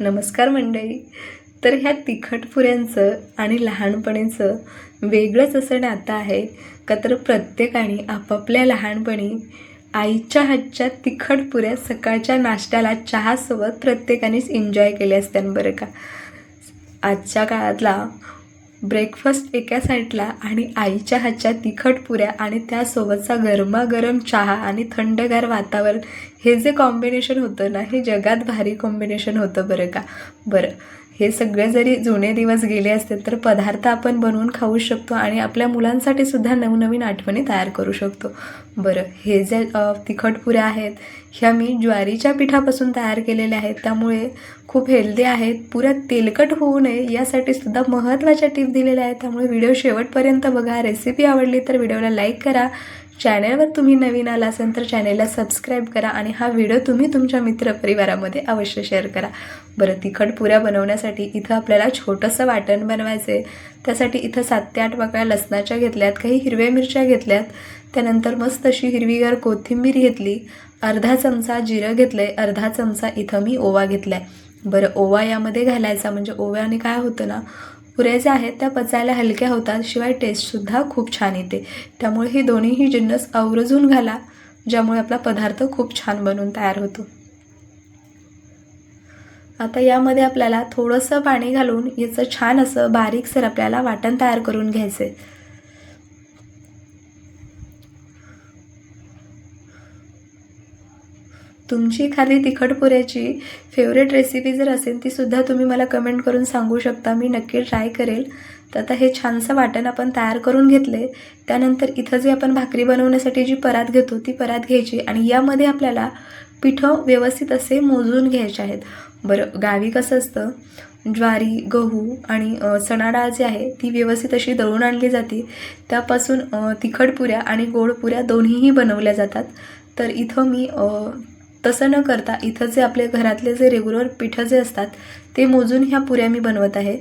नमस्कार मंडळी. तर ह्या तिखट पुऱ्यांचं आणि लहानपणीचं वेगळंच असं नातं आहे का तर प्रत्येकाने आपापल्या लहानपणी आईच्या हातच्या तिखट पुऱ्या सकाळच्या नाश्त्याला चहासोबत प्रत्येकानेच एन्जॉय केले असत्यान बरं का? आजच्या काळातला ब्रेकफास्ट एका साईडला आणि आईच्या हातच्या तिखट पुऱ्या आणि त्यासोबतचा गरमागरम चहा आणि थंडगार वातावरण. हे जे कॉम्बिनेशन होतं ना हे जगात भारी कॉम्बिनेशन होतं बरं का? बरं. हे सगळे जरी जुने दिवस गेले असते तर पदार्थ आपण बनवून खाऊ शकतो आणि आपल्या मुलांसाठी सुद्धा नवनवीन आठवणी तयार करू शकतो. बरं हे जे तिखट पुऱ्या आहेत ह्या मी ज्वारीच्या पिठापासून तयार केलेल्या आहेत. त्यामुळे खूप हेल्दी आहेत. पुऱ्या तेलकट होऊ नये यासाठी सुद्धा महत्त्वाच्या टिप दिलेल्या आहेत. त्यामुळे व्हिडिओ शेवटपर्यंत बघा. रेसिपी आवडली तर व्हिडिओला लाईक करा. चॅनलवर तुम्ही नवीन आला असाल तर चॅनेलला सबस्क्राईब करा आणि हा व्हिडिओ तुम्ही तुमच्या मित्रपरिवारामध्ये अवश्य शेअर करा. बरं तिखट पुऱ्या बनवण्यासाठी इथं आपल्याला छोटंसं वाटण बनवायचं आहे त्यासाठी इथं सात ते आठ वाकळ्या लसणाच्या घेतल्यात काही हिरव्या मिरच्या घेतल्यात. त्यानंतर मस्त अशी हिरवीगार कोथिंबीर घेतली. अर्धा चमचा जिरं घेतलं आहे अर्धा चमचा इथं मी ओवा घेतला आहे बरं ओवा यामध्ये घालायचा म्हणजे ओव्याने काय होतं ना पुऱ्या ज्या आहेत त्या पचायला हलक्या होतात शिवाय टेस्टसुद्धा खूप छान येते. त्यामुळे ही दोन्हीही जिन्नस आवर्जून घाला ज्यामुळे आपला पदार्थ खूप छान बनून तयार होतो. आता यामध्ये आपल्याला थोडंसं पाणी घालून याचं छान असं बारीकसर आपल्याला वाटण तयार करून घ्यायचं आहे तुमची एखादी तिखटपुऱ्याची फेवरेट रेसिपी जर असेल ती सुद्धा तुम्ही मला कमेंट करून सांगू शकता. मी नक्की ट्राय करेल. तर आता हे छानसं वाटण आपण तयार करून घेतले. त्यानंतर इथं जे आपण भाकरी बनवण्यासाठी जी परात घेतो ती परात घ्यायची आणि यामध्ये आपल्याला पिठं व्यवस्थित असे मोजून घ्यायचे आहेत. बरं गावी कसं असतं? ज्वारी गहू आणि अ, चणा डाळ जी आहे ती व्यवस्थित अशी दळून आणली जाते. त्यापासून तिखटपुऱ्या तिखट पुऱ्या आणि गोड पुऱ्या दोन्हीही बनवल्या जातात. तर इथं मी तसं न करता इथं जे आपले घरातले जे रेग्युलर पिठं जे असतात ते मोजून ह्या पुऱ्या मी बनवत आहे.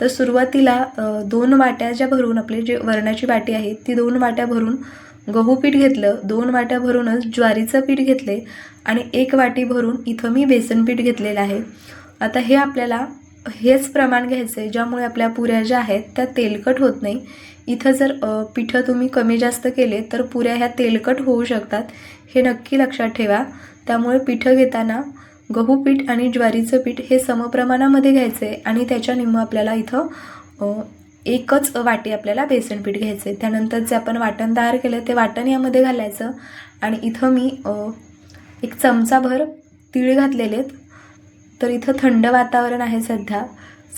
तर सुरुवातीला दोन वाट्या ज्या भरून आपले जे वरणाची वाटी आहे ती दोन वाट्या भरून गहू पीठ घेतलं दोन वाट्या भरूनच ज्वारीचं पीठ घेतले आणि एक वाटी भरून इथं मी बेसन पीठ घेतलेलं आहे. आता हे आपल्याला हेच प्रमाण घ्यायचं आहे ज्यामुळे आपल्या पुऱ्या ज्या आहेत त्या तेलकट होत नाही. इथं जर पिठं तुम्ही कमी जास्त केले तर पुऱ्या ह्या तेलकट होऊ शकतात. हे नक्की लक्षात ठेवा. त्यामुळे पिठं घेताना गहू पीठ आणि ज्वारीचं पीठ हे समप्रमाणामध्ये घ्यायचं आहे आणि त्याच्या निम्म आपल्याला इथं एकच वाटी आपल्याला बेसन पीठ घ्यायचं. आहे त्यानंतर जे आपण वाटण तयार केलं ते वाटण यामध्ये घालायचं आणि इथं मी एक चमचाभर तीळ घातलेले आहेत तर इथं थंड वातावरण आहे सध्या.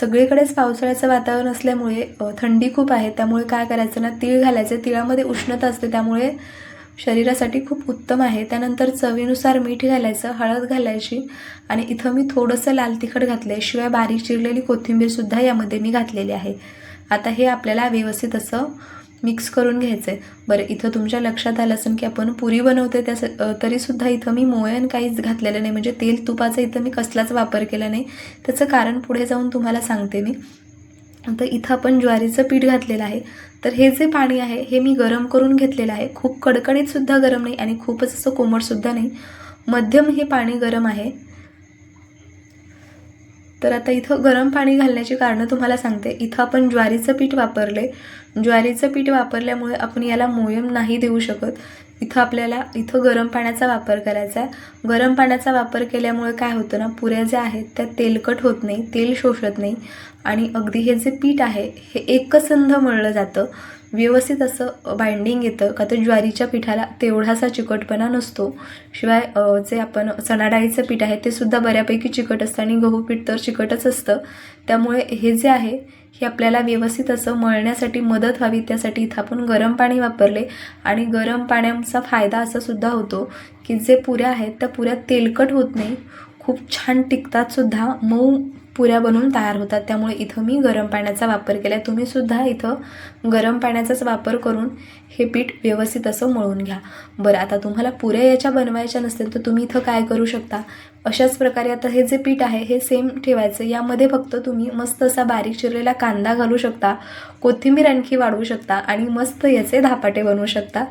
सगळीकडेच पावसाळ्याचं वातावरण असल्यामुळे थंडी खूप आहे. त्यामुळे काय करायचं ना तीळ घालायचं. तिळामध्ये उष्णता असते त्यामुळे शरीरासाठी खूप उत्तम आहे. त्यानंतर चवीनुसार मीठ घालायचं हळद घालायची आणि इथं मी थोडंसं लाल तिखट घातलं आहे शिवाय बारीक चिरलेली कोथिंबीरसुद्धा यामध्ये मी घातलेली आहे. आता हे आपल्याला व्यवस्थित असं मिक्स करून घ्यायचं आहे बरं इथं तुमच्या लक्षात आलं असेल की आपण पुरी बनवते त्या तरीसुद्धा इथं मी मोयन काहीच घातलेलं नाही. म्हणजे तेल तुपाचा इथं मी कसलाच वापर केला नाही. त्याचं कारण पुढे जाऊन तुम्हाला सांगते मी. तर इथं आपण ज्वारीचं पीठ घातलेलं आहे. तर हे जे पाणी आहे हे मी गरम करून घेतलेलं आहे. खूप कडकडीतसुद्धा गरम नाही आणि खूपच असं कोमटसुद्धा नाही. मध्यम हे पाणी गरम आहे. तर आता इथं गरम पाणी घालण्याची कारणं तुम्हाला सांगते. इथं आपण ज्वारीचं पीठ वापरले ज्वारीचं पीठ वापरल्यामुळे आपण याला मोयम नाही देऊ शकत. इथं आपल्याला इथं गरम पाण्याचा वापर करायचा आहे. गरम पाण्याचा वापर केल्यामुळे काय होतं ना पुऱ्या ज्या आहेत त्या तेलकट होत नाही तेल शोषत नाही. आणि अगदी हे जे पीठ आहे हे एकसंध मळलं जातं. व्यवस्थित असं बाइंडिंग येतं. का तर ज्वारीच्या पिठाला तेवढासा चिकटपणा नसतो. शिवाय जे आपण चणाडाळीचं पीठ आहे ते सुद्धा बऱ्यापैकी चिकट असतं. आणि गहू पीठ तर चिकटच असतं. त्यामुळे हे जे आहे हे आपल्याला व्यवस्थित असं मळण्यासाठी मदत व्हावी त्यासाठी इथं आपण गरम पाणी वापरले. आणि गरम पाण्याचा फायदा असा सुद्धा होतो की जे पुऱ्या आहेत त्या पुऱ्या तेलकट होत नाही. खूप छान टिकतात सुद्धा. मऊ पुऱ्या बनवून तयार होतात. त्यामुळे इथं मी गरम पाण्याचा वापर केला आहे तुम्हीसुद्धा इथं गरम पाण्याचाच वापर करून हे पीठ व्यवस्थित असं मळून घ्या. बरं आता तुम्हाला पुऱ्या याच्या बनवायच्या नसतील तर तुम्ही इथं काय करू शकता? अशाच प्रकारे आता हे जे पीठ आहे हे सेम ठेवायचं. यामध्ये फक्त तुम्ही मस्त असा बारीक चिरलेला कांदा घालू शकता कोथिंबीर आणखी वाढवू शकता आणि मस्त याचे धापाटे बनवू शकता.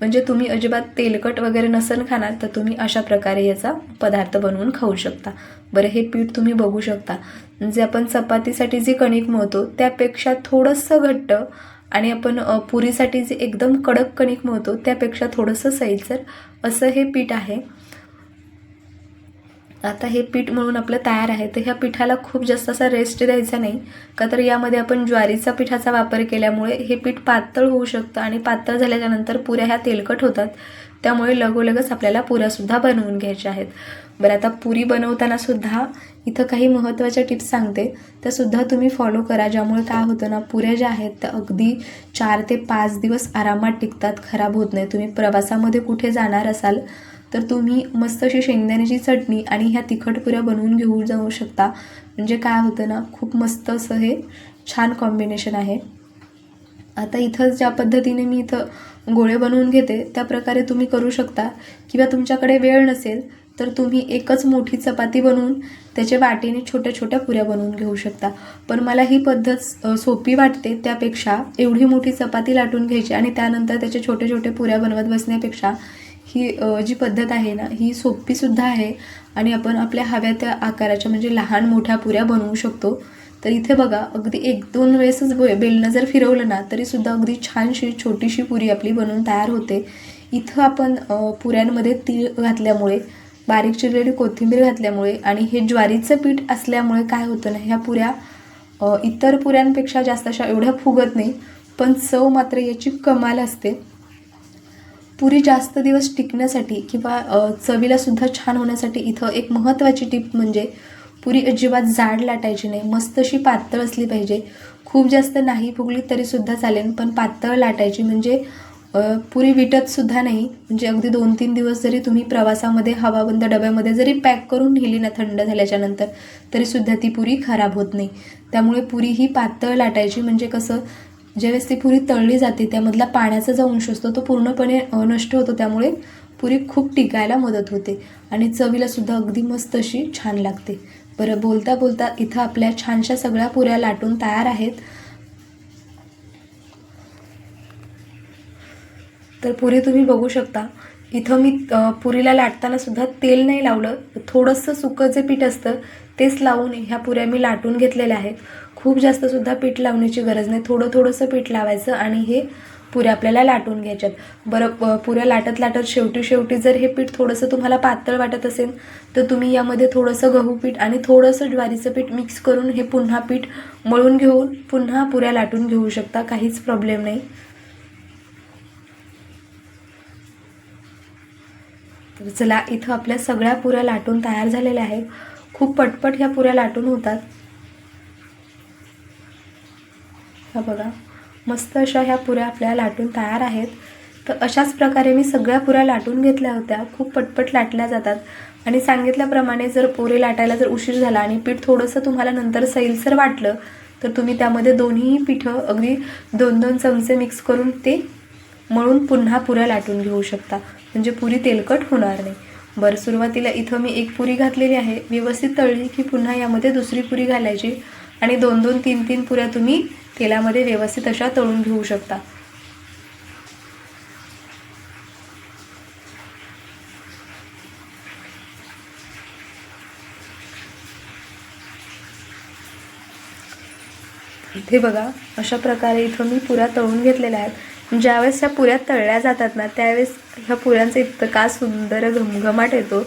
म्हणजे तुम्ही अजिबात तेलकट वगैरे नसेल खाणार तर तुम्ही अशा प्रकारे याचा पदार्थ बनवून खाऊ शकता. बरं हे पीठ तुम्ही बघू शकता. जे आपण चपातीसाठी जे कणिक मळतो त्यापेक्षा थोडंसं घट्ट आणि आपण पुरीसाठी जे एकदम कडक कणिक मळतो त्यापेक्षा थोडंसं सैलसर असं हे पीठ आहे. आता हे पीठ म्हणून आपलं तयार आहे तर ह्या पिठाला खूप जास्त असा रेस्ट द्यायचा नाही. का तर यामध्ये आपण ज्वारीचा पिठाचा वापर केल्यामुळे हे पीठ पातळ होऊ शकतं आणि पातळ झाल्याच्यानंतर पुऱ्या ह्या तेलकट होतात. त्यामुळे लगोलगच आपल्याला पुऱ्यासुद्धा बनवून घ्यायच्या आहेत. बरं आता पुरी बनवताना सुद्धा इथं काही महत्त्वाच्या टिप्स सांगते. त्यासुद्धा तुम्ही फॉलो करा ज्यामुळे काय होतं ना पुऱ्या ज्या आहेत त्या अगदी चार ते पाच दिवस आरामात टिकतात खराब होत नाही. तुम्ही प्रवासामध्ये कुठे जाणार असाल तर तुम्ही मस्त अशी शेंगदाण्याची चटणी आणि ह्या तिखट पुऱ्या बनवून घेऊन जाऊ शकता. म्हणजे काय होतं ना खूप मस्त असं हे छान कॉम्बिनेशन आहे. आता इथं ज्या पद्धतीने मी इथं गोळे बनवून घेते त्या प्रकारे तुम्ही करू शकता. किंवा तुमच्याकडे वेळ नसेल तर तुम्ही एकच मोठी चपाती बनवून त्याच्या वाटीने छोट्या छोट्या पुऱ्या बनवून घेऊ शकता. पण मला ही पद्धत सोपी वाटते त्यापेक्षा एवढी मोठी चपाती लाटून घ्यायची आणि त्यानंतर त्याचे छोटे छोटे पुऱ्या बनवत बसण्यापेक्षा ही जी पद्धत आहे ना ही सोपीसुद्धा आहे. आणि आपण आपल्या हव्या त्या आकाराच्या म्हणजे लहान मोठ्या पुऱ्या बनवू शकतो. तर इथे बघा अगदी एक दोन वेळेसच बेलनं जर फिरवलं ना तरीसुद्धा अगदी छानशी छोटीशी पुरी आपली बनवून तयार होते. इथं आपण पुऱ्यांमध्ये तीळ घातल्यामुळे बारीक चिरलेली कोथिंबीर घातल्यामुळे आणि हे ज्वारीचं पीठ असल्यामुळे काय होतं ना ह्या पुऱ्या इतर पुऱ्यांपेक्षा जास्त अशा एवढ्या फुगत नाही पण चव मात्र याची कमाल असते. पुरी जास्त दिवस टिकण्यासाठी किंवा चवीलासुद्धा चवीला सुद्धा छान होण्यासाठी इथं एक महत्त्वाची टीप म्हणजे पुरी अजिबात जाड लाटायची नाही. मस्त अशी पातळ असली पाहिजे. खूप जास्त नाही फुगली तरीसुद्धा चालेल पण पातळ लाटायची म्हणजे पुरी विटतसुद्धा नाही. म्हणजे अगदी दोन तीन दिवस जरी तुम्ही प्रवासामध्ये हवाबंद डब्यामध्ये जरी पॅक करून नेली ना थंड झाल्याच्यानंतर तरीसुद्धा ती पुरी खराब होत नाही. त्यामुळे पुरी ही पातळ लाटायची म्हणजे कसं ज्यावेळेस ती पुरी तळली जाते त्यामधला पाण्याचा जो अंश असतो तो पूर्णपणे नष्ट होतो. त्यामुळे पुरी खूप टिकायला मदत होते आणि चवीला सुद्धा अगदी मस्त अशी छान लागते. बरं बोलता बोलता इथं आपल्या छानशा सगळ्या पुऱ्या लाटून तयार आहेत. तर पुरी तुम्ही बघू शकता. इथं मी पुरीला लाटताना सुद्धा तेल नाही लावलं. थोडंसं सुकं जे पीठ असतं तेच लावून ह्या पुऱ्या मी लाटून घेतलेल्या आहेत. खूप जास्त सुद्धा पीठ लावण्याची गरज नाही. थोडं थोडंसं पीठ लावायचं आणि हे पुऱ्या आपल्याला लाटून घ्यायच्यात. बरं पुऱ्या लाटत लाटत शेवटी शेवटी जर हे पीठ थोडंसं तुम्हाला पातळ वाटत असेल तर तुम्ही यामध्ये थोडंसं गहू पीठ आणि थोडंसं ज्वारीचं पीठ मिक्स करून हे पुन्हा पीठ मळून घेऊन पुन्हा पुऱ्या लाटून घेऊ शकता. काहीच प्रॉब्लेम नाही. तर चला इथं आपल्या सगळ्या पुऱ्या लाटून तयार झालेल्या आहेत. खूप पटपट ह्या पुऱ्या लाटून होतात. ह्या बघा. मस्त अशा ह्या पुऱ्या आपल्या लाटून तयार आहेत. तर अशाच प्रकारे मी सगळ्या पुऱ्या लाटून घेतल्या होत्या. खूप पटपट लाटल्या जातात. आणि सांगितल्याप्रमाणे जर पुरे लाटायला जर उशीर झाला आणि पीठ थोडंसं तुम्हाला नंतर सैलसर वाटलं तर तुम्ही त्यामध्ये दोन्ही पिठं अगदी दोन दोन चमचे मिक्स करून ते मळून पुन्हा पुऱ्या लाटून घेऊ शकता. म्हणजे पुरी तेलकट होणार नाही. बरं सुरुवातीला इथं मी एक पुरी घातलेली आहे. व्यवस्थित तळली की पुन्हा यामध्ये दुसरी पुरी घालायची. आणि दोन दोन तीन तीन पुऱ्या तुम्ही तेलामध्ये व्यवस्थित अशा तळून घेऊ शकता. इथे बघा अशा प्रकारे इथं मी पुऱ्या तळून घेतलेल्या आहेत. ज्यावेळेस ह्या पुऱ्या तळल्या जातात ना त्यावेळेस ह्या पुऱ्यांचा इतका सुंदर घमघमाट येतो.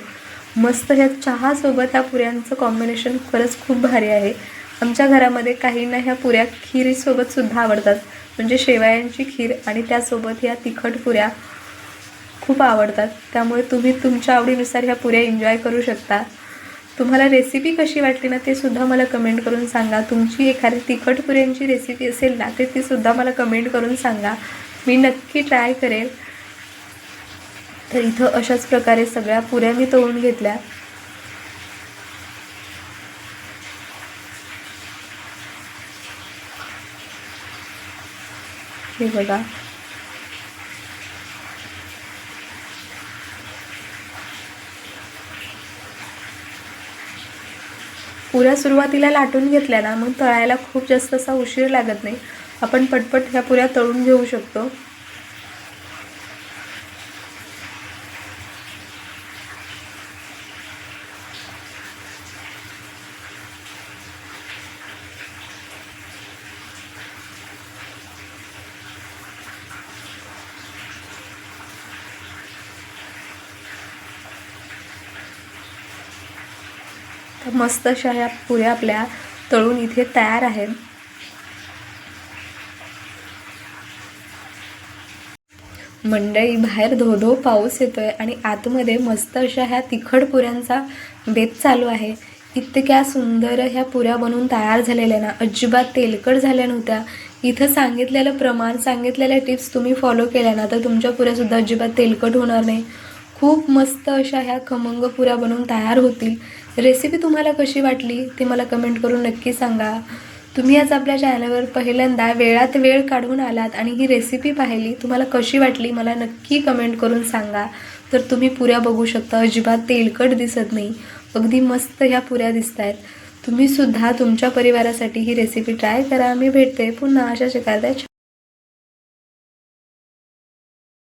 मस्त ह्या चहासोबत ह्या पुऱ्यांचं कॉम्बिनेशन खरंच खूप भारी आहे. आमच्या घरामध्ये काहींना ह्या पुऱ्या खिरीसोबत सुद्धा आवडतात. म्हणजे शेवयांची खीर आणि त्यासोबत ह्या तिखट पुऱ्या खूप आवडतात. त्यामुळे तुम्ही तुमच्या आवडीनुसार ह्या पुऱ्या एन्जॉय करू शकता. तुम्हाला रेसिपी कशी वाटली ना ते सुद्धा मला कमेंट करून सांगा. तुमची एखादी तिखट पुऱ्यांची रेसिपी असेल ना ते ती सुद्धा मला कमेंट करून सांगा. मी नक्की ट्राय करेल. तर इथं अशाच प्रकारे सगळ्या पुऱ्या मी तळून घेतल्या. हे बघा. पुऱ्या सुरुवातीला लाटून घेतल्या ना मग तळायला खूप जास्त असा उशीर लागत नाही. आपण पटपट ह्या पुऱ्या तळून घेऊ शकतो. मस्त अशा ह्या पुऱ्या आपल्या तळून इथे तयार आहेत. मंडळी बाहेर धो धो पाऊस येतोय आणि आतमध्ये मस्त अशा ह्या तिखट पुऱ्यांचा बेत चालू आहे. इतक्या सुंदर ह्या पुऱ्या बनवून तयार झालेल्या ना अजिबात तेलकट झाल्या नव्हत्या. इथं सांगितलेलं प्रमाण सांगितलेल्या टिप्स तुम्ही फॉलो केल्या ना तर तुमच्या पुऱ्यासुद्धा अजिबात तेलकट होणार नाही. खूप मस्त अशा ह्या खमंग पुऱ्या बनवून तयार होतील. रेसिपी तुम्हाला कशी वाटली ते मला कमेंट करून नक्की सांगा. तुम्ही आज आपल्या चॅनलवर पहिल्यांदा वेळात वेळ काढून आलात आणि ही रेसिपी पाहिली तुम्हाला कशी वाटली मला नक्की कमेंट करून सांगा. तर तुम्ही पुऱ्या बघू शकता अजिबात तेलकट दिसत नाही. अगदी मस्त ह्या पुऱ्या दिसत आहेत तुम्ही सुद्धा तुमच्या परिवारासाठी ही रेसिपी ट्राय करा. मी भेटते पुन्हा अशा शिकायला